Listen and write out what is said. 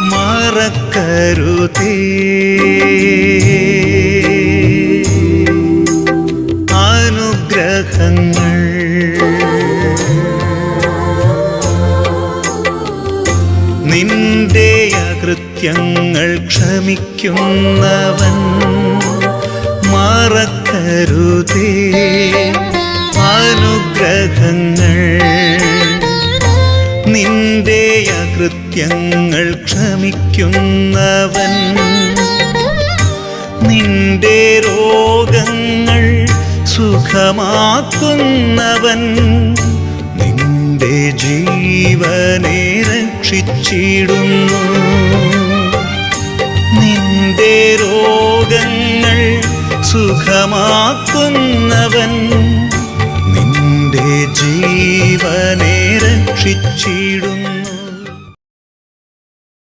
മറക്കരുതേ. അനുഗ്രഹങ്ങൾ. അകൃത്യങ്ങൾ ക്ഷമിക്കുന്നവൻ മറക്കരുതേ. നിന്റെ അകൃത്യങ്ങൾ ക്ഷമിക്കുന്നവൻ. നിന്റെ രോഗങ്ങൾ സുഖമാക്കുന്നവൻ. നിന്റെ ജീവനെ രക്ഷിച്ചിടുന്നു. നിന്റെ രോഗങ്ങൾ സുഖമാക്കുന്നവൻ. നിന്റെ ജീവനെ രക്ഷിച്ചിടുന്നു